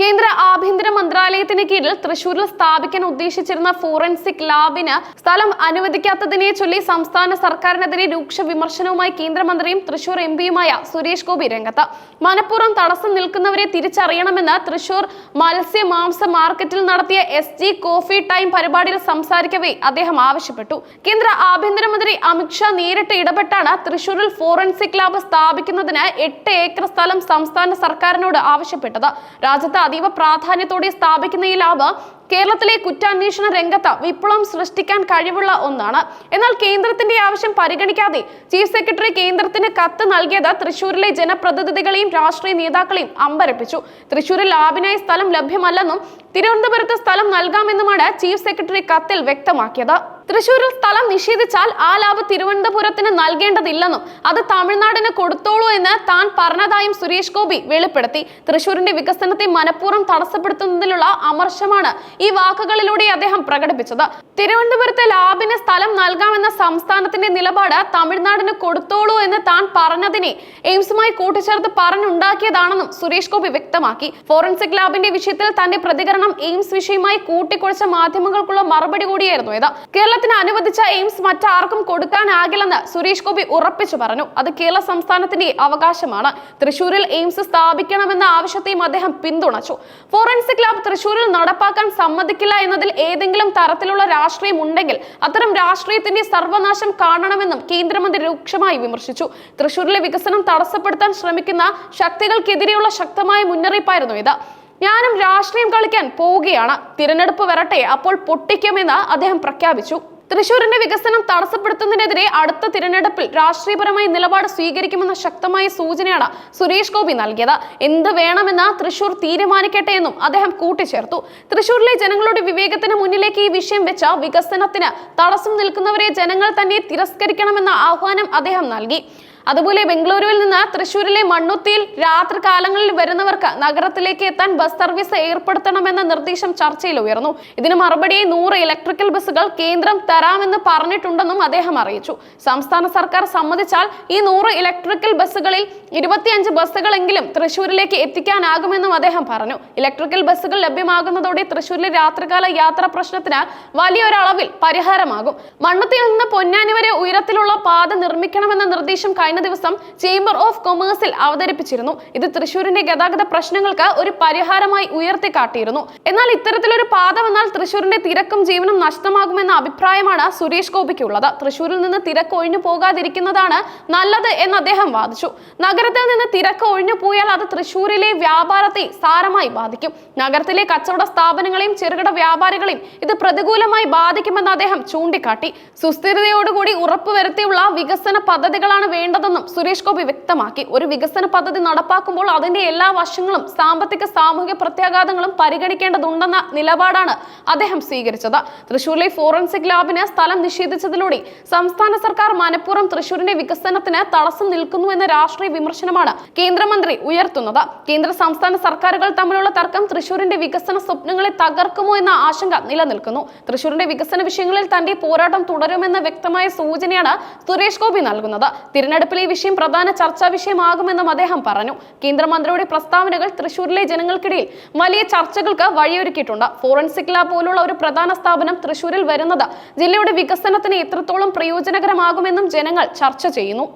കേന്ദ്ര ആഭ്യന്തര മന്ത്രാലയത്തിന് കീഴിൽ തൃശൂരിൽ സ്ഥാപിക്കാൻ ഉദ്ദേശിച്ചിരുന്ന ഫോറൻസിക് ലാബിന് സ്ഥലം അനുവദിക്കാത്തതിനെ ചൊല്ലി സംസ്ഥാന സർക്കാരിനെതിരെ രൂക്ഷ വിമർശനവുമായി കേന്ദ്രമന്ത്രിയും തൃശൂർ എം പിയുമായ സുരേഷ് ഗോപി രംഗത്ത്. മനഃപൂർവം തടസ്സം നിൽക്കുന്നവരെ തിരിച്ചറിയണമെന്ന് തൃശൂർ മത്സ്യ മാംസ മാർക്കറ്റിൽ നടത്തിയ എസ് ജി കോഫി ടൈം പരിപാടിയിൽ സംസാരിക്കവേ അദ്ദേഹം ആവശ്യപ്പെട്ടു. കേന്ദ്ര ആഭ്യന്തരമന്ത്രി അമിത്ഷാ നേരിട്ട് ഇടപെട്ടാണ് തൃശൂരിൽ ഫോറൻസിക് ലാബ് സ്ഥാപിക്കുന്നതിന് എട്ട് ഏക്കർ സ്ഥലം സംസ്ഥാന സർക്കാരിനോട് ആവശ്യപ്പെട്ടത്. രാജ്യത്ത് അതീവ പ്രാധാന്യത്തോടെ സ്ഥാപിക്കുന്ന ഈ ലാബ് കേരളത്തിലെ കുറ്റാന്വേഷണ രംഗത്ത് വിപ്ലവം സൃഷ്ടിക്കാൻ കഴിവുള്ള ഒന്നാണ്. എന്നാൽ കേന്ദ്രത്തിന്റെ ആവശ്യം പരിഗണിക്കാതെ ചീഫ് സെക്രട്ടറി കേന്ദ്രത്തിന് കത്ത് നൽകിയത് തൃശൂരിലെ ജനപ്രതിനിധികളെയും രാഷ്ട്രീയ നേതാക്കളെയും അമ്പരപ്പിച്ചു. തൃശൂരിൽ ലാബിനായി സ്ഥലം ലഭ്യമല്ലെന്നും തിരുവനന്തപുരത്ത് സ്ഥലം നൽകാമെന്നുമാണ് ചീഫ് സെക്രട്ടറി കത്തിൽ വ്യക്തമാക്കിയത്. തൃശൂരിൽ സ്ഥലം നിഷേധിച്ചാൽ ആ ലാബ് തിരുവനന്തപുരത്തിന് നൽകേണ്ടതില്ലെന്നും അത് തമിഴ്നാടിന് കൊടുത്തോളൂ എന്ന് താൻ പറഞ്ഞതായും സുരേഷ് ഗോപി വെളിപ്പെടുത്തി. തൃശൂരിന്റെ വികസനത്തെ മനഃപൂർവം തടസ്സപ്പെടുത്തുന്നതിലുള്ള അമർശമാണ് ഈ വാക്കുകളിലൂടെ അദ്ദേഹം പ്രകടിപ്പിച്ചത്. തിരുവനന്തപുരത്തെ ലാബിന് സ്ഥലം നൽകാമെന്ന സംസ്ഥാനത്തിന്റെ നിലപാട് തമിഴ്നാടിന് കൊടുത്തോളൂ എന്ന് താൻ പറഞ്ഞതിനെ എയിംസുമായി കൂട്ടിച്ചേർത്ത് പറഞ്ഞുണ്ടാക്കിയതാണെന്നും സുരേഷ് ഗോപി വ്യക്തമാക്കി. ഫോറൻസിക് ലാബിന്റെ വിഷയത്തിൽ തന്റെ പ്രതികരണം എയിംസ് വിഷയമായി കൂട്ടിക്കുഴച്ച മാധ്യമങ്ങൾക്കുള്ള മറുപടി കൂടിയായിരുന്നു ഇത്. കേരളത്തിന് അനുവദിച്ച എയിംസ് മറ്റാർക്കും കൊടുക്കാനാകില്ലെന്ന് സുരേഷ് ഗോപി ഉറപ്പിച്ചു പറഞ്ഞു. അത് കേരള സംസ്ഥാനത്തിന്റെ അവകാശമാണ്. തൃശൂരിൽ എയിംസ് സ്ഥാപിക്കണമെന്ന ആവശ്യത്തെയും അദ്ദേഹം പിന്തുണച്ചു. ഫോറൻസിക് ലാബ് തൃശൂരിൽ നടപ്പാക്കാൻ സമ്മതിക്കില്ല എന്നതിൽ ഏതെങ്കിലും തരത്തിലുള്ള രാഷ്ട്രീയം ഉണ്ടെങ്കിൽ അത്തരം രാഷ്ട്രീയത്തിന്റെ സർവനാശം കാണണമെന്നും കേന്ദ്രമന്ത്രി രൂക്ഷമായി വിമർശിച്ചു. തൃശൂരിലെ വികസനം തടസ്സപ്പെടുത്താൻ ശ്രമിക്കുന്ന ശക്തികൾക്കെതിരെയുള്ള ശക്തമായ മുന്നറിയിപ്പായിരുന്നു ഇത്. ഞാനും രാഷ്ട്രീയം കളിക്കാൻ പോവുകയാണ്. തിരഞ്ഞെടുപ്പ് വരട്ടെ അപ്പോൾ പൊട്ടിക്കുമെന്ന് അദ്ദേഹം പ്രഖ്യാപിച്ചു. തൃശൂരിന്റെ വികസനം തടസ്സപ്പെടുത്തുന്നതിനെതിരെ അടുത്ത തിരഞ്ഞെടുപ്പിൽ രാഷ്ട്രീയപരമായി നിലപാട് സ്വീകരിക്കുമെന്ന ശക്തമായ സൂചനയാണ് സുരേഷ് ഗോപി നൽകിയത്. എന്ത് വേണമെന്ന് തൃശൂർ തീരുമാനിക്കട്ടെ എന്നും അദ്ദേഹം കൂട്ടിച്ചേർത്തു. തൃശൂരിലെ ജനങ്ങളുടെ വിവേകത്തിന് മുന്നിലേക്ക് ഈ വിഷയം വെച്ച വികസനത്തിന് തടസ്സം നിൽക്കുന്നവരെ ജനങ്ങൾ തന്നെ തിരസ്കരിക്കണമെന്ന ആഹ്വാനം അദ്ദേഹം നൽകി. അതുപോലെ ബംഗളൂരുവിൽ നിന്ന് തൃശൂരിലെ മണ്ണുത്തിയിൽ രാത്രി കാലങ്ങളിൽ വരുന്നവർക്ക് നഗരത്തിലേക്ക് എത്താൻ ബസ് സർവീസ് ഏർപ്പെടുത്തണമെന്ന നിർദ്ദേശം ചർച്ചയിൽ ഉയർന്നു. ഇതിന് മറുപടിയായി നൂറ് ഇലക്ട്രിക്കൽ ബസ്സുകൾ കേന്ദ്രം തരാമെന്ന് പറഞ്ഞിട്ടുണ്ടെന്നും അദ്ദേഹം അറിയിച്ചു. സംസ്ഥാന സർക്കാർ സമ്മതിച്ചാൽ ഈ നൂറ് ഇലക്ട്രിക്കൽ ബസ്സുകളിൽ ഇരുപത്തിയഞ്ച് ബസ്സുകളെങ്കിലും തൃശൂരിലേക്ക് എത്തിക്കാനാകുമെന്നും അദ്ദേഹം പറഞ്ഞു. ഇലക്ട്രിക്കൽ ബസ്സുകൾ ലഭ്യമാകുന്നതോടെ തൃശൂരിലെ രാത്രികാല യാത്രാ പ്രശ്നത്തിന് വലിയൊരളവിൽ പരിഹാരമാകും. മണ്ണുത്തിയിൽ നിന്ന് പൊന്നാനി വരെ ഉയരത്തിലുള്ള പാത നിർമ്മിക്കണമെന്ന നിർദ്ദേശം ദിവസം ചേംബർ ഓഫ് കൊമേഴ്സിൽ അവതരിപ്പിച്ചിരുന്നു. ഇത് തൃശൂരിന്റെ ഗതാഗത പ്രശ്നങ്ങൾക്ക് ഒരു പരിഹാരമായി ഉയർത്തിക്കാട്ടിയിരുന്നു. എന്നാൽ ഇത്തരത്തിലൊരു പാത വന്നാൽ തൃശൂരിന്റെ തിരക്കും ജീവനും നഷ്ടമാകുമെന്ന അഭിപ്രായമാണ് സുരേഷ് ഗോപിക്കുള്ളത്. തൃശൂരിൽ നിന്ന് തിരക്ക് ഒഴിഞ്ഞു പോകാതിരിക്കുന്നതാണ് നല്ലത് എന്ന് അദ്ദേഹം വാദിച്ചു. നഗരത്തിൽ നിന്ന് തിരക്ക് ഒഴിഞ്ഞു പോയാൽ അത് തൃശൂരിലെ വ്യാപാരത്തെ സാരമായി ബാധിക്കും. നഗരത്തിലെ കച്ചവട സ്ഥാപനങ്ങളെയും ചെറുകിട വ്യാപാരികളെയും ഇത് പ്രതികൂലമായി ബാധിക്കുമെന്ന് അദ്ദേഹം ചൂണ്ടിക്കാട്ടി. സുസ്ഥിരതയോടുകൂടി ഉറപ്പുവരുത്തിയുള്ള വികസന പദ്ധതികളാണ് വേണ്ടതെന്നും സുരേഷ് ഗോപി വ്യക്തമാക്കി. ഒരു വികസന പദ്ധതി നടപ്പാക്കുമ്പോൾ അതിന്റെ എല്ലാ വശങ്ങളും സാമ്പത്തിക സാമൂഹിക പ്രത്യാഘാതങ്ങളും പരിഗണിക്കേണ്ടതുണ്ടെന്ന നിലപാടാണ് അദ്ദേഹം സ്വീകരിച്ചത്. തൃശൂരിലെ ഫോറൻസിക് ലാബിന് സ്ഥലം നിഷേധിച്ചതിലൂടെ സംസ്ഥാന സർക്കാർ മനഃപൂർവം തൃശൂരിന്റെ വികസനത്തിന് തടസ്സം നിൽക്കുന്നു എന്ന രാഷ്ട്രീയ വിമർശനമാണ് കേന്ദ്രമന്ത്രി ഉയർത്തുന്നത്. കേന്ദ്ര സംസ്ഥാന സർക്കാരുകൾ തമ്മിലുള്ള തർക്കം തൃശൂരിന്റെ വികസന സ്വപ്നങ്ങളെ തകർക്കുമോ എന്ന ആശങ്ക നിലനിൽക്കുന്നു. തൃശൂരിന്റെ വികസന വിഷയങ്ങളിൽ തന്റെ പോരാട്ടം തുടരുമെന്ന വ്യക്തമായ സൂചനയാണ് സുരേഷ് ഗോപി നൽകുന്നത്. തിരഞ്ഞെടുപ്പിൽ ഈ വിഷയം പ്രധാന ചർച്ചാ വിഷയമാകുമെന്നും അദ്ദേഹം പറഞ്ഞു. കേന്ദ്രമന്ത്രിയുടെ പ്രസ്താവനകൾ തൃശൂരിലെ ജനങ്ങൾക്കിടയിൽ വലിയ ചർച്ചകൾക്ക് വഴിയൊരുക്കിയിട്ടുണ്ട്. ഫോറൻസിക് ലാബ് പോലുള്ള ഒരു പ്രധാന സ്ഥാപനം തൃശൂരിൽ വരുന്നത് ജില്ലയുടെ വികസനത്തിന് എത്രത്തോളം പ്രയോജനകരമാകുമെന്നും ജനങ്ങൾ ചർച്ച ചെയ്യുന്നു.